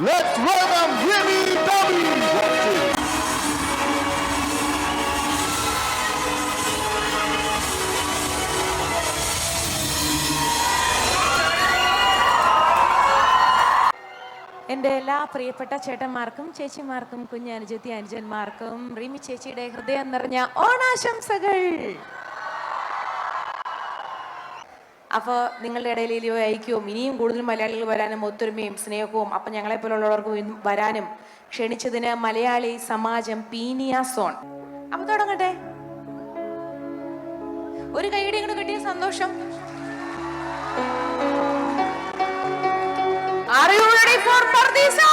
Let's welcome Jimmy W. എന്റെ എല്ലാ പ്രിയപ്പെട്ട ചേട്ടന്മാർക്കും ചേച്ചിമാർക്കും കുഞ്ഞനുജത്തി അനുജന്മാർക്കും റിമി ചേച്ചിയുടെ ഹൃദയം നിറഞ്ഞ ഓണാശംസകൾ അപ്പോൾ നിങ്ങളുടെ ഇടയിൽ ഈ ഐക്യവും ഇനിയും കൂടുതൽ മലയാളികൾ വരാനും ഒത്തൊരുമയും സ്നേഹവും അപ്പം ഞങ്ങളെപ്പോലുള്ളവർക്കും വരാനും ക്ഷണിച്ചതിന് മലയാളി സമാജം പീനിയ സോൺ. അപ്പൊ തുടങ്ങട്ടെ. ഒരു കൈയുടെ ഇങ്ങോട്ട് കിട്ടിയ സന്തോഷം. Are you ready for Pardisa?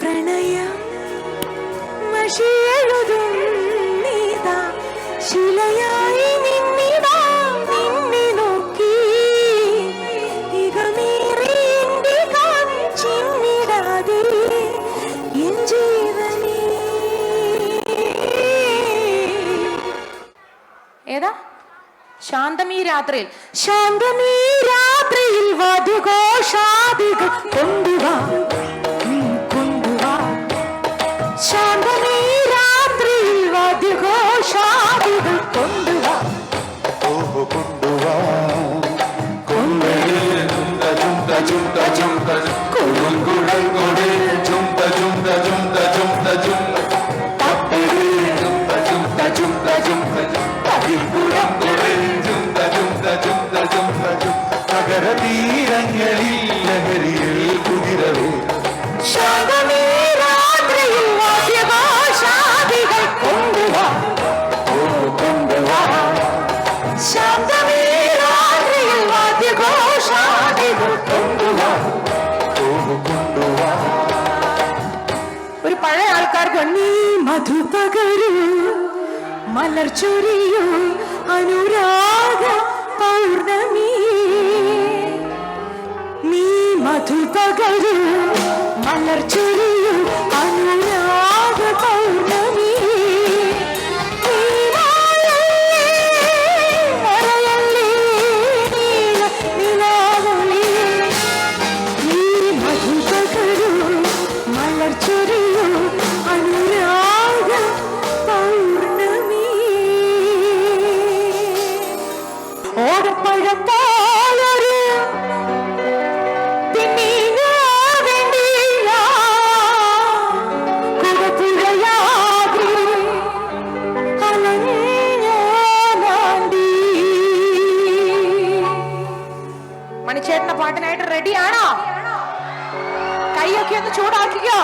പ്രണയം മഷിയെഴുതും നീതാ. ശിലയായി നിന്നിതാ നിന്നെ നോക്കി. ഇകമേറിന്റെ കാഞ്ചിന്നിടാതെ എൻ ജീവനേ. ഏതാ? ശാന്തമീ രാത്രിയിൽ. ശാന്തമീ രാത്രിയിൽ വധുഘോഷാദികൾ കൊണ്ടുവാ. ശാന്തമീ മധു പകരൂ മലർ അനുരാഗ പൗർണമി. നീ മധു പകരൂ അനുരാഗ പാട്ടിനായിട്ട് റെഡിയാണോ? കൈയൊക്കെ ഒന്ന് ചൂടാക്കിക്കോ.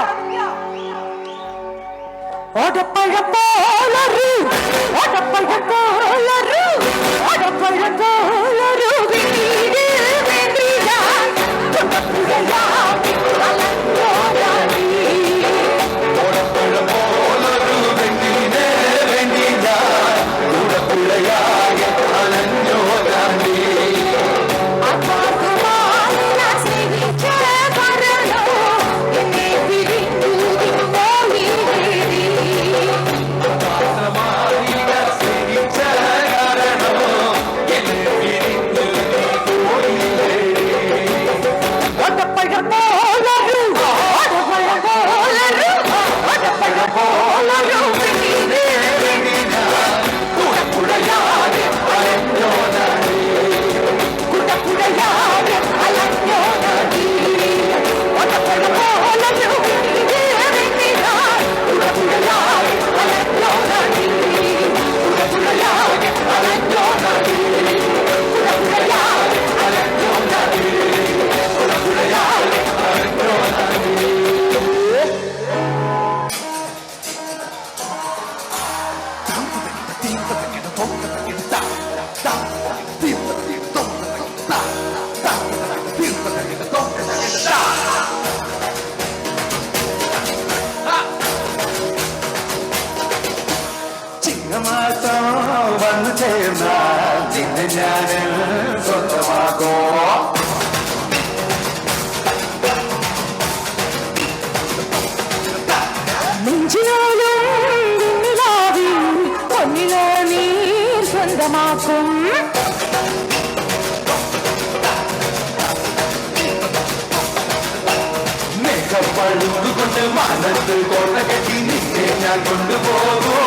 ഓടപ്പഴപ്പോലറി ഓടപ്പഴപ്പോലറി ഞാനിൽ സ്വന്തമാക്കോ സ്വന്തമാക്കും മേഘപ്പഴുകൊണ്ട് മനസ്സിൽ കോട്ട കെട്ടി നിന്നെ ഞാൻ കൊണ്ടുപോകോ